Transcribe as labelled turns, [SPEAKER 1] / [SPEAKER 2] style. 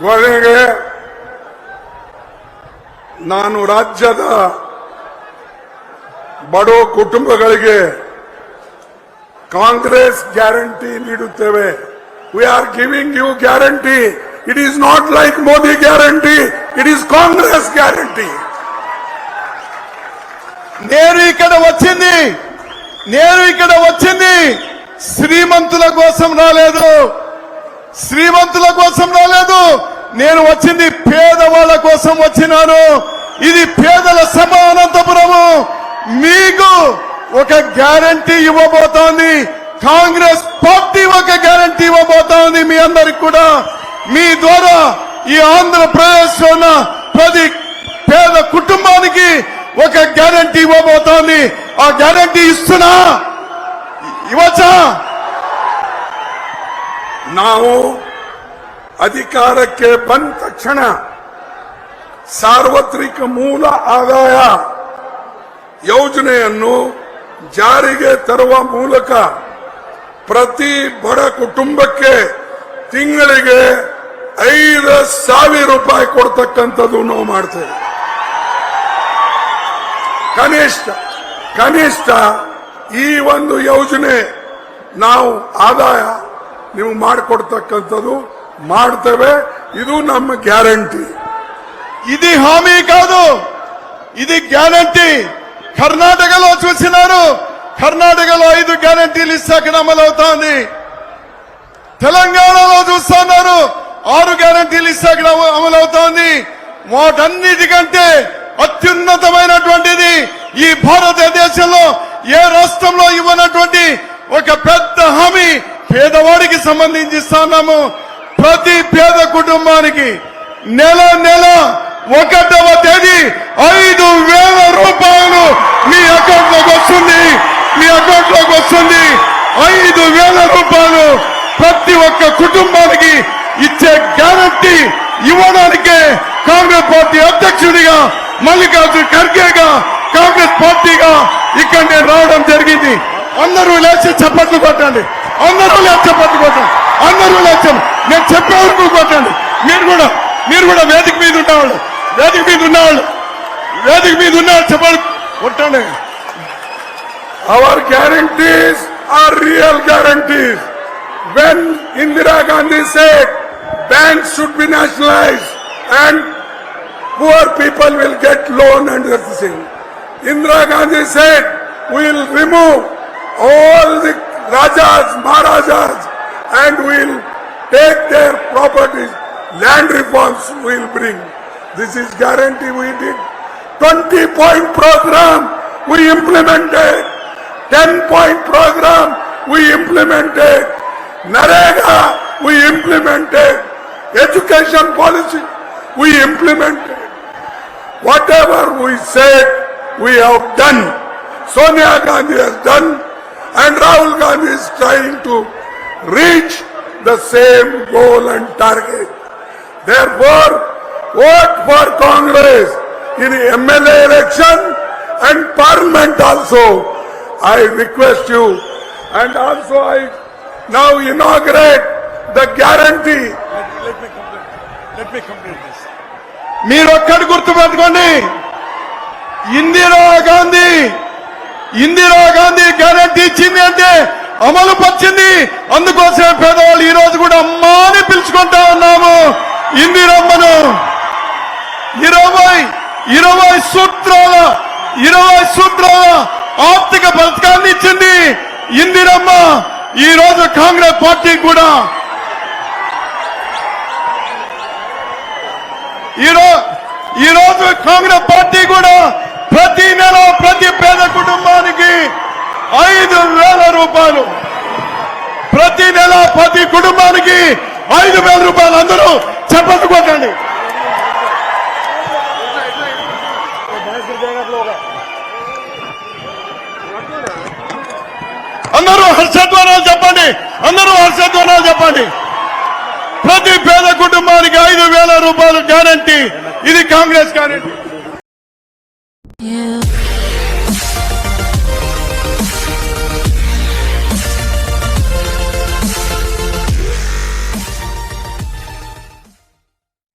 [SPEAKER 1] ಕೊನೆಗೆ ನಾನು ರಾಜ್ಯದ ಬಡ ಕುಟುಂಬಗಳಿಗೆ ಕಾಂಗ್ರೆಸ್ ಗ್ಯಾರಂಟಿ ನೀಡುತ್ತೇವೆ we are giving you guarantee it is not like Modi guarantee it is Congress guarantee
[SPEAKER 2] నేను ఇక్కడ వచ్చింది నేను ఇక్కడ వచ్చింది శ్రీమంతుల కోసం రాలేదు శ్రీమంతుల కోసం రాలేదు నేను వచ్చింది పేదవాళ్ళ కోసం వచ్చినాను. ఇది పేదల సభ అనంతపురము మీకు ఒక గ్యారంటీ ఇవ్వబోతోంది. కాంగ్రెస్ పార్టీ ఒక గ్యారంటీ ఇవ్వబోతోంది మీ అందరికి కూడా. మీ ద్వారా ఈ ఆంధ్రప్రదేశ్లో ఉన్న ప్రతి పేద కుటుంబానికి ఒక గ్యారంటీ ఇవ్వబోతోంది. ఆ గ్యారంటీ ఇస్తున్నా. ఇవ్వచ్చా?
[SPEAKER 1] ನಾವು ಅಧಿಕಾರಕ್ಕೆ ಬಂದ ತಕ್ಷಣ ಸಾರ್ವತ್ರಿಕ ಮೂಲ ಆದಾಯ ಯೋಜನೆಯನ್ನು ಜಾರಿಗೆ ತರುವ ಮೂಲಕ ಪ್ರತಿ ಬಡ ಕುಟುಂಬಕ್ಕೆ ತಿಂಗಳಿಗೆ ಐದು ಸಾವಿರ ರೂಪಾಯಿ ಕೊಡ್ತಕ್ಕಂಥದ್ದು ನಾವು ಮಾಡ್ತೇವೆ. ಕನಿಷ್ಠ ಕನಿಷ್ಠ ಈ ಒಂದು ಯೋಜನೆ ನಾವು ಆದಾಯ ನೀವು ಮಾಡಿಕೊಡ್ತಕ್ಕಂಥದ್ದು ಮಾಡ್ತೇವೆ ಇದು ನಮ್ಮ ಗ್ಯಾರಂಟಿ
[SPEAKER 2] ఇది హామీ కాదు ఇది గ్యారంటీ కర్ణాటకలో చూసినారు కర్ణాటకలో ఐదు గ్యారంటీలు ఇస్తాక అమలవుతోంది తెలంగాణలో చూస్తున్నారు ఆరు గ్యారంటీలు ఇస్తాక అమలవుతోంది వాటన్నిటికంటే అత్యున్నతమైనటువంటిది ఈ భారతదేశంలో ఏ రాష్ట్రంలో ఇవ్వనటువంటి ఒక పెద్ద హామీ పేదవాడికి సంబంధించి ఇస్తున్నాము ప్రతి పేద కుటుంబానికి నెల నెల ఒకటవ తేదీ ఐదు వేల రూపాయలు మీ అకౌంట్లోకి వస్తుంది. మీ అకౌంట్లోకి వస్తుంది. ఐదు వేల రూపాయలు ప్రతి ఒక్క కుటుంబానికి ఇచ్చే గ్యారంటీ ఇవ్వడానికే కాంగ్రెస్ పార్టీ అధ్యక్షుడిగా మల్లికార్జున ఖర్గేగా కాంగ్రెస్ పార్టీగా ఇక్కడ నేను రావడం జరిగింది. అందరూ లేచి చప్పట్లు కొట్టండి. అందరూ లేచి చప్పట్లు కొట్టండి. అందరూ లేచి నేను చెప్పే వరకు కొట్టండి మీరు కూడా మీరు కూడా వేదిక మీద ఉన్నవాళ్ళు వేదిక మీద ఉన్నవాళ్ళు వేదిక మీద ఉన్నవాళ్ళు చెప్పాలి కొట్టండి
[SPEAKER 1] Our guarantees are real guarantees. When Indira Gandhi said banks should be nationalized and poor people will get loan and everything. Indira Gandhi said we will remove all the Rajas, Maharajas and will take their properties. Land reforms will bring. This is guarantee we did. 20 point program we implemented. 10 point program we implemented. Narega we implemented. Education policy we implemented. Whatever we said we have done. Sonia Gandhi has done and Rahul Gandhi is trying to reach the same goal and target. Therefore, vote for Congress in MLA election and Parliament also. I request you and also I now inaugurate the guarantee.
[SPEAKER 2] Let me complete this. మీరు ఒక్కటి గుర్తు పెట్టుకోండి Indira Gandhi Indira Gandhi guarantee ఇచ్చింది అంటే అమలు పరిచింది అందుకోసమే పేదవాళ్ళు ఈ రోజు కూడా అమ్మా అని పిలుచుకుంటా ఉన్నాము. ఇందిరమ్మను. ఇరవై ఇరవై సూత్రాల ఇరవై సూత్రాల ఆర్థిక పథకాన్ని ఇచ్చింది ఇందిరమ్మ. ఈ రోజు కాంగ్రెస్ పార్టీ కూడా. ఈరోజు ఈ రోజు కాంగ్రెస్ పార్టీ కూడా ప్రతి నెల ప్రతి పేద కుటుంబానికి ఐదు వేల రూపాయలు. ప్రతి నెల ప్రతి కుటుంబానికి ఐదు వేల రూపాయలు అందరూ చెప్పండి కొట్టండి. అందరూ హర్షధ్వానాలు చెప్పండి. అందరూ హర్షధ్వానాలు చెప్పండి. ప్రతి పేద కుటుంబానికి ఐదు వేల రూపాయలు గ్యారంటీ. ఇది కాంగ్రెస్ గ్యారంటీ.